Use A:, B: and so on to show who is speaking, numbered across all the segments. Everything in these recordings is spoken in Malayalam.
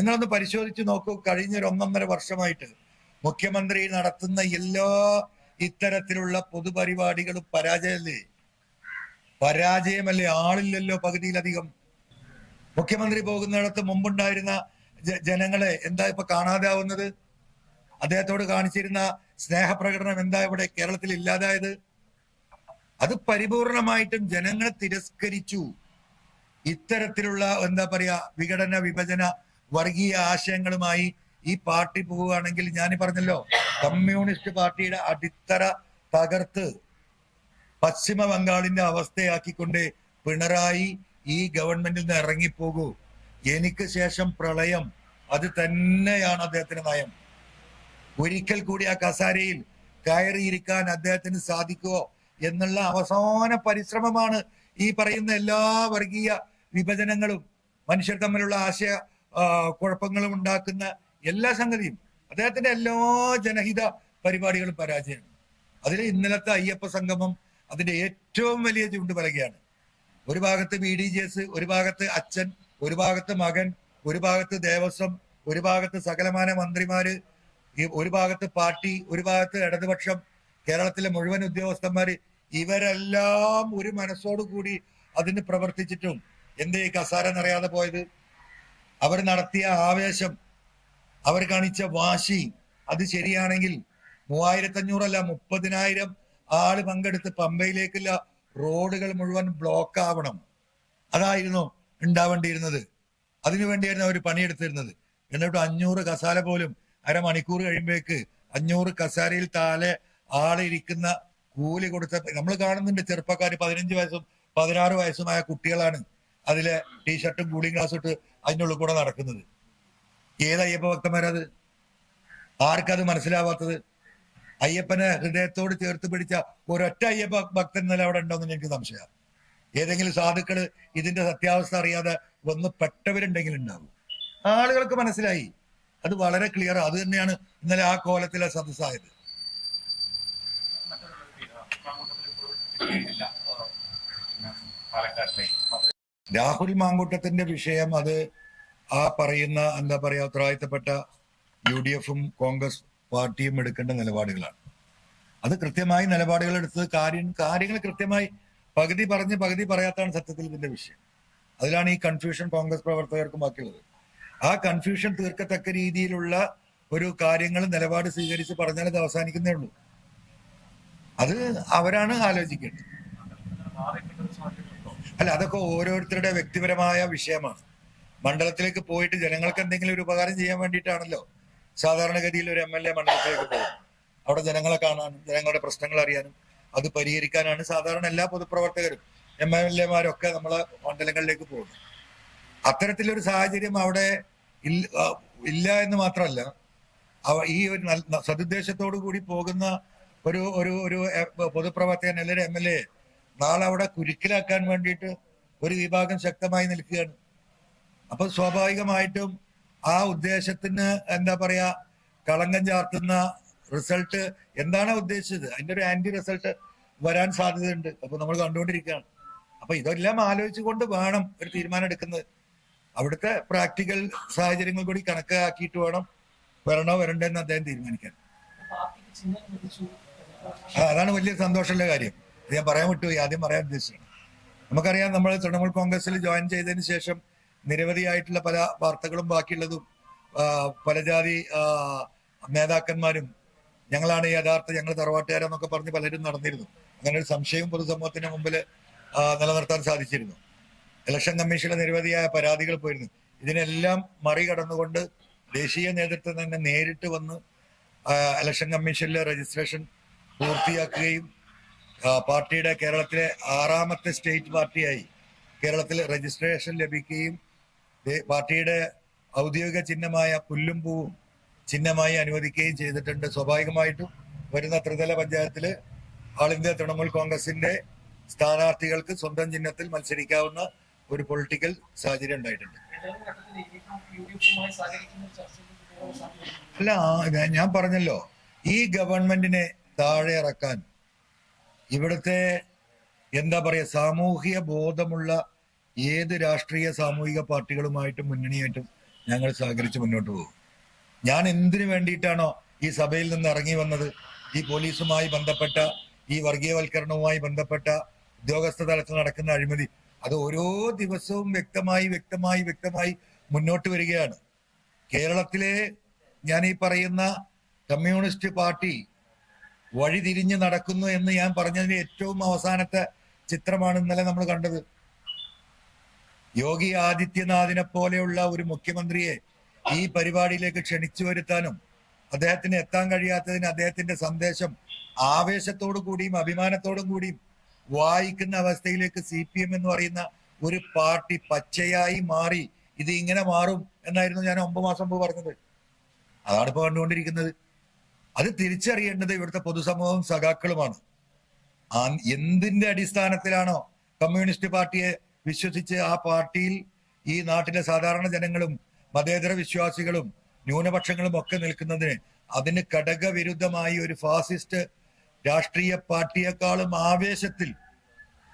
A: നിങ്ങളൊന്ന് പരിശോധിച്ച് നോക്കൂ. കഴിഞ്ഞ ഒരു ഒന്നൊന്നര വർഷമായിട്ട് മുഖ്യമന്ത്രി നടത്തുന്ന എല്ലാ ഇത്തരത്തിലുള്ള പൊതുപരിപാടികളും പരാജയമല്ലേ? പരാജയമല്ലേ? ആളില്ലല്ലോ പകുതിയിലധികം. മുഖ്യമന്ത്രി പോകുന്നിടത്ത് മുമ്പുണ്ടായിരുന്ന ജനങ്ങളെ എന്താ ഇപ്പൊ കാണാതാവുന്നത്? അദ്ദേഹത്തോട് കാണിച്ചിരുന്ന സ്നേഹപ്രകടനം എന്താ ഇവിടെ കേരളത്തിൽ ഇല്ലാതായത്? അത് പരിപൂർണമായിട്ടും ജനങ്ങളെ തിരസ്കരിച്ചു. ഇത്തരത്തിലുള്ള എന്താ പറയാ വിഘടന വിഭജന വർഗീയ ആശയങ്ങളുമായി ഈ പാർട്ടി പോവുകയാണെങ്കിൽ ഞാൻ പറഞ്ഞല്ലോ കമ്മ്യൂണിസ്റ്റ് പാർട്ടിയുടെ അടിത്തറ തകർത്ത് പശ്ചിമ ബംഗാളിന്റെ അവസ്ഥയാക്കിക്കൊണ്ട് പിണറായി ഈ ഗവൺമെന്റിൽ നിന്ന് ഇറങ്ങിപ്പോകൂ. എനിക്ക് ശേഷം പ്രളയം അത് തന്നെയാണ് അദ്ദേഹത്തിന്റെ നയം. ഒരിക്കൽ കൂടി ആ കസാരയിൽ കയറിയിരിക്കാൻ അദ്ദേഹത്തിന് സാധിക്കുമോ എന്നുള്ള അവസാന പരിശ്രമമാണ് ഈ പറയുന്ന എല്ലാ വർഗീയ വിഭജനങ്ങളും മനുഷ്യർ തമ്മിലുള്ള ആശയ കുഴപ്പങ്ങളും ഉണ്ടാക്കുന്ന എല്ലാ സംഗതിയും അദ്ദേഹത്തിന്റെ എല്ലാ ജനഹിത പരിപാടികളും പരാജയമാണ്. അതിൽ ഇന്നലത്തെ അയ്യപ്പ സംഗമം അതിന്റെ ഏറ്റവും വലിയ ചൂണ്ടുപലകയാണ്. ഒരു ഭാഗത്ത് ബി ഡി ജി എസ് ഒരു ഭാഗത്ത് അച്ഛൻ ഒരു ഭാഗത്ത് മകൻ ഒരു ഭാഗത്ത് ദേവസ്വം ഒരു ഭാഗത്ത് സകലമാന മന്ത്രിമാര് ഒരു ഭാഗത്ത് പാർട്ടി ഒരു ഭാഗത്ത് ഇടതുപക്ഷം കേരളത്തിലെ മുഴുവൻ ഉദ്യോഗസ്ഥന്മാര് ഇവരെല്ലാം ഒരു മനസ്സോടു കൂടി അതിന് പ്രവർത്തിച്ചിട്ടും. എന്തേ കസാര നിറയാതെ പോയത്? അവർ നടത്തിയ ആവേശം അവർ കാണിച്ച വാശി അത് ശരിയാണെങ്കിൽ മൂവായിരത്തഞ്ഞൂറല്ല മുപ്പതിനായിരം ആൾ പങ്കെടുത്ത് പമ്പയിലേക്കുള്ള റോഡുകൾ മുഴുവൻ ബ്ലോക്ക് ആവണം. അതായിരുന്നു ഉണ്ടാവേണ്ടിയിരുന്നത്. അതിനു വേണ്ടിയായിരുന്നു അവർ പണിയെടുത്തിരുന്നത്. എന്നിട്ട് അഞ്ഞൂറ് കസാല പോലും അരമണിക്കൂർ കഴിയുമ്പോഴേക്ക് അഞ്ഞൂറ് കസാരയിൽ താഴെ ആളിരിക്കുന്ന കൂലി കൊടുത്ത നമ്മൾ കാണുന്നുണ്ട് ചെറുപ്പക്കാർ പതിനഞ്ച് വയസ്സും പതിനാറ് വയസ്സുമായ കുട്ടികളാണ്. അതിലെ ടീഷർട്ടും കൂളിംഗ് ഗ്ലാസ് ഇട്ട് അതിന്റെ ഉള്ളിൽ കൂടെ നടക്കുന്നത്. ഏത് അയ്യപ്പ ഭക്തന്മാരത് ആർക്കത് മനസ്സിലാവാത്തത്? അയ്യപ്പനെ ഹൃദയത്തോട് ചേർത്ത് പിടിച്ച ഒരൊറ്റ അയ്യപ്പ ഭക്തൻ നില അവിടെ ഉണ്ടോ എന്ന് എനിക്ക് സംശയം ഏതെങ്കിലും സാധുക്കൾ ഇതിന്റെ സത്യാവസ്ഥ അറിയാതെ വന്ന് പെട്ടവരുണ്ടെങ്കിൽ ഉണ്ടാവും. ആളുകൾക്ക് മനസ്സിലായി. അത് വളരെ ക്ലിയർ അത് തന്നെയാണ് ഇന്നലെ ആ കോലത്തിലെ സദസ്സായത്. രാഹുൽ മാങ്കൂട്ടത്തിന്റെ വിഷയം അത് ആ പറയുന്ന എന്താ പറയാ ഉത്തരവാദിത്തപ്പെട്ട യു ഡി എഫും കോൺഗ്രസ് പാർട്ടിയും എടുക്കേണ്ട നിലപാടുകളാണ്. അത് കൃത്യമായി നിലപാടുകൾ എടുത്തത് കാര്യം കാര്യങ്ങൾ കൃത്യമായി പകുതി പറഞ്ഞ് പകുതി പറയാത്താണ് സത്യത്തിൽ ഇതിന്റെ വിഷയം. അതിലാണ് ഈ കൺഫ്യൂഷൻ കോൺഗ്രസ് പ്രവർത്തകർക്കും ബാക്കിയുള്ളത്. ആ കൺഫ്യൂഷൻ തീർക്കത്തക്ക രീതിയിലുള്ള ഒരു കാര്യങ്ങൾ നിലപാട് സ്വീകരിച്ച് പറഞ്ഞാൽ അത് അവസാനിക്കുന്നേ ഉള്ളൂ. അത് അവരാണ് ആലോചിക്കേണ്ടത്. അല്ല അതൊക്കെ ഓരോരുത്തരുടെ വ്യക്തിപരമായ വിഷയമാണ്. മണ്ഡലത്തിലേക്ക് പോയിട്ട് ജനങ്ങൾക്ക് എന്തെങ്കിലും ഒരു ഉപകാരം ചെയ്യാൻ വേണ്ടിയിട്ടാണല്ലോ സാധാരണഗതിയിൽ ഒരു എം എൽ എ മണ്ഡലത്തിലേക്ക് പോകും അവിടെ ജനങ്ങളെ കാണാനും ജനങ്ങളുടെ പ്രശ്നങ്ങൾ അറിയാനും അത് പരിഹരിക്കാനാണ് സാധാരണ എല്ലാ പൊതുപ്രവർത്തകരും എം എൽ എമാരൊക്കെ നമ്മളെ മണ്ഡലങ്ങളിലേക്ക് പോകുന്നത്. അത്തരത്തിലൊരു സാഹചര്യം അവിടെ ഇല്ല എന്ന് മാത്രമല്ല ഈ ഒരു സതുദ്ദേശത്തോടു കൂടി പോകുന്ന ഒരു ഒരു ഒരു പൊതുപ്രവർത്തകൻ അല്ലെങ്കിൽ എം എൽ എ നാളെ അവിടെ കുരുക്കിലാക്കാൻ വേണ്ടിയിട്ട് ഒരു വിഭാഗം ശക്തമായി നിൽക്കുകയാണ്. അപ്പൊ സ്വാഭാവികമായിട്ടും ആ ഉദ്ദേശത്തിന് എന്താ പറയാ കളങ്കം ചാർത്തുന്ന റിസൾട്ട് എന്താണ് ഉദ്ദേശിച്ചത്? അതിന്റെ ഒരു ആന്റി റിസൾട്ട് വരാൻ സാധ്യതയുണ്ട്. അപ്പൊ നമ്മൾ കണ്ടുകൊണ്ടിരിക്കുകയാണ്. അപ്പൊ ഇതെല്ലാം ആലോചിച്ചുകൊണ്ട് വേണം ഒരു തീരുമാനം എടുക്കുന്നത്. അവിടുത്തെ പ്രാക്ടിക്കൽ സാഹചര്യങ്ങൾ കൂടി കണക്കാക്കിയിട്ട് വേണം വരണോ വരണ്ടേന്ന് അദ്ദേഹം തീരുമാനിക്കാൻ. അതാണ് വലിയ സന്തോഷമുള്ള കാര്യം. ഞാൻ പറയാൻ വിട്ടുപോയി ആദ്യം പറയാൻ ഉദ്ദേശിച്ചു നമുക്കറിയാം നമ്മൾ തൃണമൂൽ കോൺഗ്രസിൽ ജോയിൻ ചെയ്തതിന് ശേഷം നിരവധിയായിട്ടുള്ള പല വാർത്തകളും ബാക്കിയുള്ളതും പല ജാതി നേതാക്കന്മാരും ഞങ്ങളാണ് യഥാർത്ഥ ഞങ്ങൾ തറവാട്ടുകാരെന്നൊക്കെ പറഞ്ഞ് പലരും നടന്നിരുന്നു. അങ്ങനെ ഒരു സംശയവും പൊതുസമൂഹത്തിന് മുമ്പിൽ നിലനിർത്താൻ സാധിച്ചിരുന്നു. ഇലക്ഷൻ കമ്മീഷനിലെ നിരവധിയായ പരാതികൾ പോയിരുന്നു. ഇതിനെല്ലാം മറികടന്നുകൊണ്ട് ദേശീയ നേതൃത്വം തന്നെ നേരിട്ട് വന്ന് ഇലക്ഷൻ കമ്മീഷനിലെ രജിസ്ട്രേഷൻ പൂർത്തിയാക്കുകയും പാർട്ടിയുടെ കേരളത്തിലെ ആറാമത്തെ സ്റ്റേറ്റ് പാർട്ടിയായി. കേരളത്തിൽ രജിസ്ട്രേഷൻ ലഭിക്കുകയും പാർട്ടിയുടെ ഔദ്യോഗിക ചിഹ്നമായ പുല്ലും പൂവും ചിഹ്നമായി അനുവദിക്കുകയും ചെയ്തിട്ടുണ്ട്. സ്വാഭാവികമായിട്ടും വരുന്ന ത്രിതല പഞ്ചായത്തിൽ ആൾ ഇന്ത്യ തൃണമൂൽ കോൺഗ്രസിന്റെ സ്ഥാനാർത്ഥികൾക്ക് സ്വന്തം ചിഹ്നത്തിൽ മത്സരിക്കാവുന്ന ഒരു പൊളിറ്റിക്കൽ സാഹചര്യം ഉണ്ടായിട്ടുണ്ട്. അല്ല ഞാൻ പറഞ്ഞല്ലോ ഈ ഗവൺമെന്റിനെ താഴെ ഇറക്കാൻ ഇവിടുത്തെ എന്താ പറയുക സാമൂഹിക ബോധമുള്ള ഏത് രാഷ്ട്രീയ സാമൂഹിക പാർട്ടികളുമായിട്ടും മുന്നണിയായിട്ടും ഞങ്ങൾ സഹകരിച്ച് മുന്നോട്ട് പോകും. ഞാൻ എന്തിനു വേണ്ടിയിട്ടാണോ ഈ സഭയിൽ നിന്ന് ഇറങ്ങി വന്നത്? ഈ പോലീസുമായി ബന്ധപ്പെട്ട ഈ വർഗീയവൽക്കരണവുമായി ബന്ധപ്പെട്ട ഉദ്യോഗസ്ഥ തലത്തിൽ നടക്കുന്ന അഴിമതി അത് ഓരോ ദിവസവും വ്യക്തമായി വ്യക്തമായി വ്യക്തമായി മുന്നോട്ട് വരികയാണ്. കേരളത്തിലെ ഞാൻ ഈ പറയുന്ന കമ്മ്യൂണിസ്റ്റ് പാർട്ടി വഴിതിരിഞ്ഞ് നടക്കുന്നു എന്ന് ഞാൻ പറഞ്ഞതിന്റെ ഏറ്റവും അവസാനത്തെ ചിത്രമാണ് ഇന്നലെ നമ്മൾ കണ്ടത്. യോഗി ആദിത്യനാഥിനെ പോലെയുള്ള ഒരു മുഖ്യമന്ത്രിയെ ഈ പരിപാടിയിലേക്ക് ക്ഷണിച്ചു വരുത്താനും അദ്ദേഹത്തിന് എത്താൻ കഴിയാത്തതിന് അദ്ദേഹത്തിന്റെ സന്ദേശം ആവേശത്തോടു കൂടിയും അഭിമാനത്തോടും കൂടിയും വായിക്കുന്ന അവസ്ഥയിലേക്ക് സി പി എം എന്ന് പറയുന്ന ഒരു പാർട്ടി പച്ചയായി മാറി ഇത് ഇങ്ങനെ മാറും എന്നായിരുന്നു ഞാൻ ഒമ്പത് മാസം മുമ്പ് പറഞ്ഞത്. അതാണ് ഇപ്പൊ കണ്ടുകൊണ്ടിരിക്കുന്നത്. അത് തിരിച്ചറിയേണ്ടത് ഇവിടുത്തെ പൊതുസമൂഹവും സഖാക്കളുമാണ്. ആ എന്തിന്റെ അടിസ്ഥാനത്തിലാണോ കമ്മ്യൂണിസ്റ്റ് പാർട്ടിയെ വിശ്വസിച്ച് ആ പാർട്ടിയിൽ ഈ നാട്ടിലെ സാധാരണ ജനങ്ങളും മതേതര വിശ്വാസികളും ന്യൂനപക്ഷങ്ങളും ഒക്കെ നിൽക്കുന്നതിന് അതിന് ഘടകവിരുദ്ധമായി ഒരു ഫാസിസ്റ്റ് രാഷ്ട്രീയ പാർട്ടിയെക്കാളും ആവേശത്തിൽ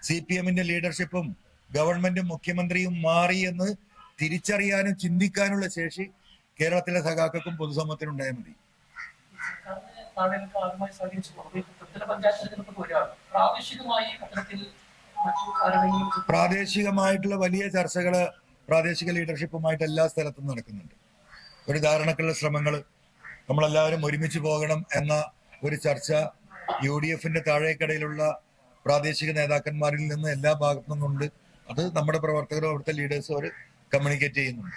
A: സി പി എമ്മിന്റെ ലീഡർഷിപ്പും ഗവൺമെന്റും മുഖ്യമന്ത്രിയും മാറി എന്ന് തിരിച്ചറിയാനും ചിന്തിക്കാനുള്ള ശേഷി കേരളത്തിലെ സഖാക്കൾക്കും പൊതുസമൂഹത്തിനുണ്ടായാൽ മതി. പ്രാദേശികമായിട്ടുള്ള വലിയ ചർച്ചകൾ പ്രാദേശിക ലീഡർഷിപ്പുമായിട്ട് എല്ലാ സ്ഥലത്തും നടക്കുന്നുണ്ട്. ഒരു ധാരണക്കുള്ള ശ്രമങ്ങൾ നമ്മളെല്ലാവരും ഒരുമിച്ച് പോകണം എന്ന ഒരു ചർച്ച യു ഡി എഫിന്റെ താഴേക്കടയിലുള്ള പ്രാദേശിക നേതാക്കന്മാരിൽ നിന്ന് എല്ലാ ഭാഗത്തു നിന്നുണ്ട് അത് നമ്മുടെ പ്രവർത്തകരും അവിടുത്തെ ലീഡേഴ്സും അവർ കമ്മ്യൂണിക്കേറ്റ് ചെയ്യുന്നുണ്ട്.